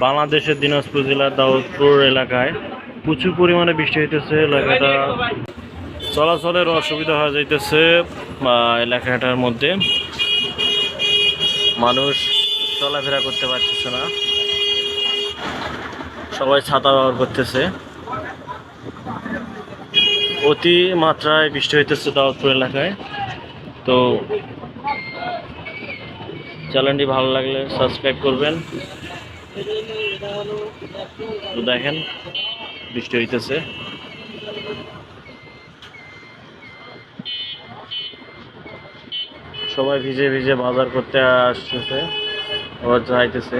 বাংলাদেশের দিনাজপুর জেলার দাউদপুর এলাকায় প্রচুর পরিমাণে বৃষ্টি হইতেছে, এলাকাটা চলাচলের অসুবিধা হয়ে যাইতেছে এলাকাটার মধ্যে। মানুষ চলাফেরা করতে পারতেছে না। সবাই ছাতা ব্যবহার করতেছে। অতি মাত্রায় বৃষ্টি হইতেছে দাউদপুর এলাকায়। তো চ্যানেলটি ভালো লাগলে সাবস্ক্রাইব করবেন। তো দেখেন বৃষ্টি হইতেছে। সবাই ভিজে ভিজে বাজার করতে আসতেছে আবার যাইতেছে।